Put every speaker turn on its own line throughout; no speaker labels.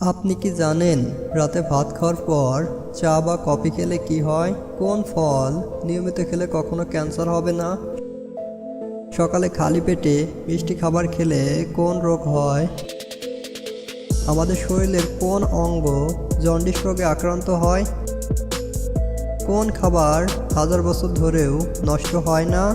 আপনি কি জানেন রাতে ভাত খাওয়ার পর চা বা কফি খেলে কি হয়? কোন ফল নিয়মিত খেলে কখনো ক্যান্সার হবে না? সকালে খালি পেটে মিষ্টি খাবার খেলে কোন রোগ হয়? আমাদের শরীরের কোন অঙ্গ জন্ডিস রোগে আক্রান্ত হয়? কোন খাবার হাজার বছর ধরেও নষ্ট হয় না?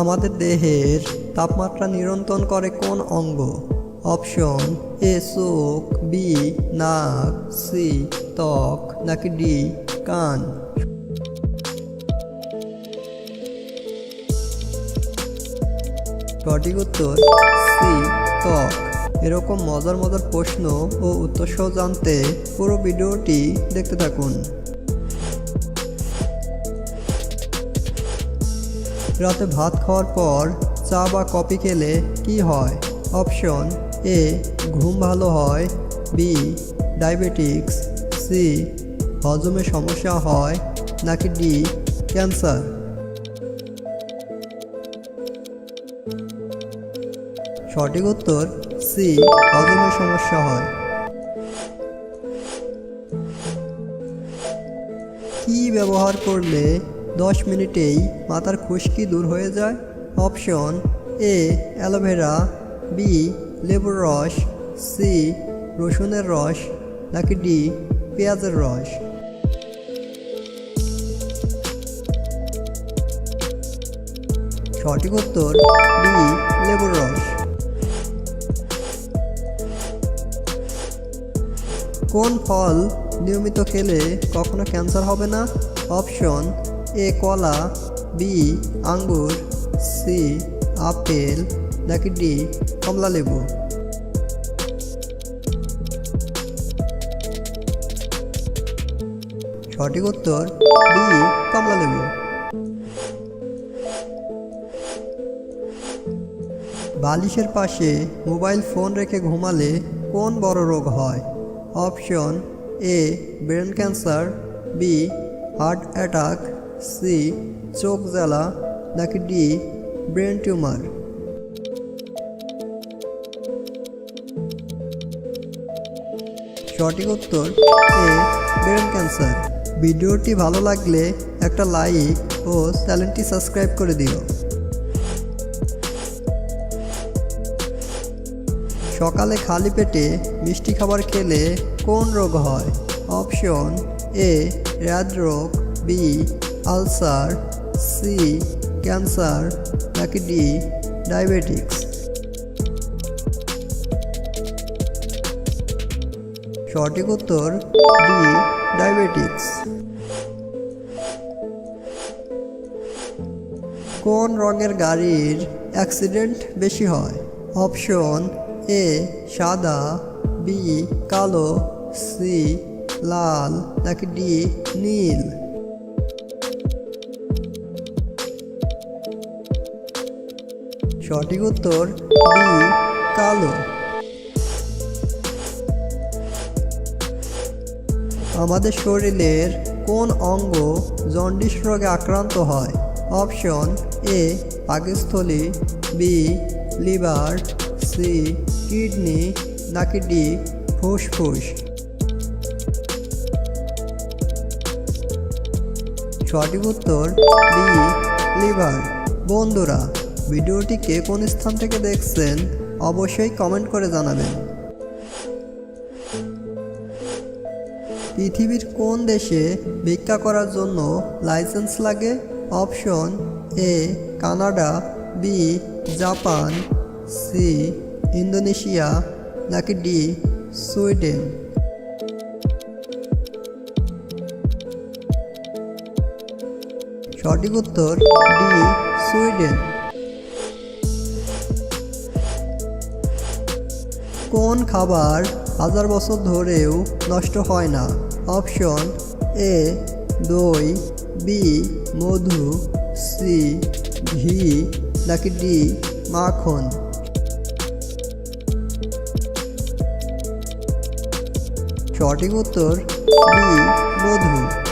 আমাদের দেহের তাপমাত্রা নিয়ন্ত্রণ করে কোন অঙ্গ? অপশন এ, চোখ, বি, নাক, সি, ত্বক, নাকি ডি, কান? সঠিক উত্তর সি, ত্বক। এরকম মজার মজার প্রশ্ন ও উত্তর সহ জানতে পুরো ভিডিওটি দেখতে থাকুন। রাতে ভাত খাওয়ার পর চা বা কফি খেলে কি হয়? অপশন এ, ঘুম ভালো হয়। B, diabetics. সি, হজমে সমস্যা হয়। নাকি ডি, ক্যান্সার। সঠিক উত্তর সি, হজমে সমস্যা হয়। কি ব্যবহার করলে দশ মিনিটেই মাথার খুশকি দূর হয়ে যায়। অপশন এ, অ্যালোভেরা, বি, লেবুর রস, সি, রসুনের রস, নাকি ডি, পেঁয়াজের রস। সঠিক উত্তর ডি, লেবুর রস। কোন ফল নিয়মিত খেলে কখনো ক্যান্সার হবে না? অপশন এ কলা, বি আঙ্গুর, সি আপেল, নাকি ডি কমলা লেবু? সঠিক উত্তর, ডি কমলা লেবু। বালিশের পাশে মোবাইল ফোন রেখে ঘুমালে কোন বড় রোগ হয়? Option A, brain cancer, B, heart attack C, চোখ জ্বালা, নাকি ডি, ব্রেন টিউমার? সঠিক উত্তর, এ, ব্রেন ক্যান্সার। ভিডিওটি ভালো লাগলে একটা লাইক ও চ্যানেলটি সাবস্ক্রাইব করে দিও। সকালে খালি পেটে মিষ্টি খাবার খেলে কোন রোগ হয়? অপশন, এ হৃদরোগ বি আলসার, সি, ক্যান্সার, নাকি ডি, ডায়াবেটিক্স? সঠিক উত্তর, ডি, ডায়াবেটিক্স। কোন রঙের গাড়ির অ্যাক্সিডেন্ট বেশি হয়? অপশন এ, সাদা, বি, কালো, সি, লাল, নাকি ডি, নীল? সঠিক উত্তর ডি কালো। আমাদের শরীরের কোন অঙ্গ জন্ডিস রোগে আক্রান্ত হয়? অপশন এ, পাকস্থলী, বি, লিভার, সি, কিডনি, নাকি ডি, ফুসফুস। সঠিক উত্তর বি, লিভার। বন্ধুরা ভিডিওটি কে কোন স্থান থেকে দেখছেন, অবশ্যই কমেন্ট করে জানাবেন। পৃথিবীর কোন দেশে ভিক্ষা করার জন্য লাইসেন্স লাগে? Option A, Canada, B, Japan, C, Indonesia, নাকি ডি, সুইডেন। সঠিক উত্তর ডি, সুইডেন। কোন খাবার হাজার বছর ধরেও নষ্ট হয় না? অপশন এ, দই, বি, মধু, সি, ঘি, নাকি ডি, মাখন? সঠিক উত্তর, বি, মধু।